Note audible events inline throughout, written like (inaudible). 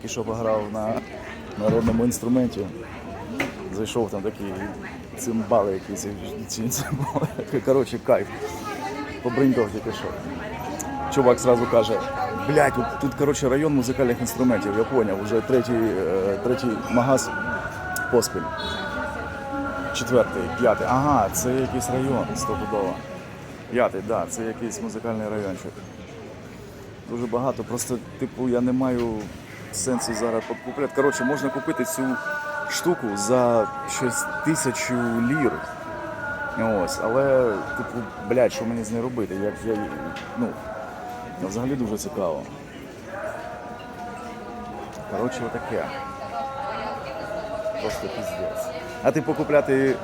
тільки що пограв на народному інструменті. Зайшов там такі цимбали якісь, ці цимбали. Коротше, кайф. Побринькав тільки що. Чувак сразу каже, блядь, тут, тут коротше, район музикальних інструментів, я поняв, вже третій, е, третій магаз поспіль. Четвертий, п'ятий. Ага, це якийсь район стопудово. П'ятий, да, це якийсь музикальний райончик. Дуже багато, просто, типу, я не маю сенсу зараз купляти. Коротше, можна купити цю штуку за щось тисячу лір. Ось, але, типу, блядь, що мені з нею робити? Як я, ну, взагалі дуже цікаво. Коротше, отаке. Просто піздець. А ти покупляти.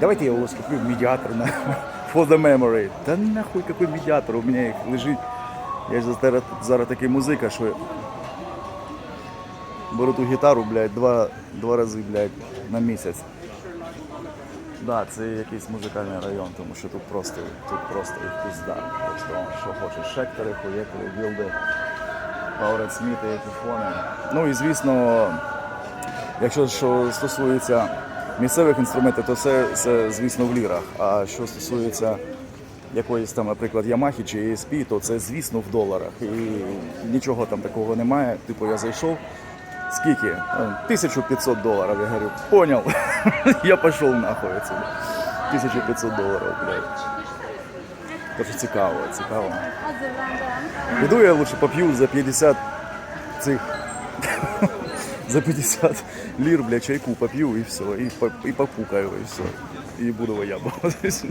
Давайте я його скуплю медіатор на for the memory. Та нахуй який медіатор, у мене їх лежить. Я ж зараз, такий музика, що беру ту гітару, блядь, два, два рази, блядь, на місяць. Да, це якийсь музикальний район, тому що тут просто, тут просто їх пізда. Просто що хочеш, шектори, хуєкори, білди, Паурет Сміти, епіфони. Ну і звісно, якщо що стосується місцевих інструментів, то це, це звісно в лірах. А що стосується якоїсь там, наприклад, Ямахи чи ESP, то це звісно в доларах. І нічого там такого немає. Типу я зайшов. Скільки? Е, 1500 доларів. Я говорю, понял. (laughs) я пішов нахуй отсюда. 1500 доларів, блядь. Тож цікаво, цікаво. Піду я лучше поп'ю за 50 цих. (laughs) за 50 лір, бля, чайку поп'ю і все, і, і попукаю, і все. І буду виябуватись.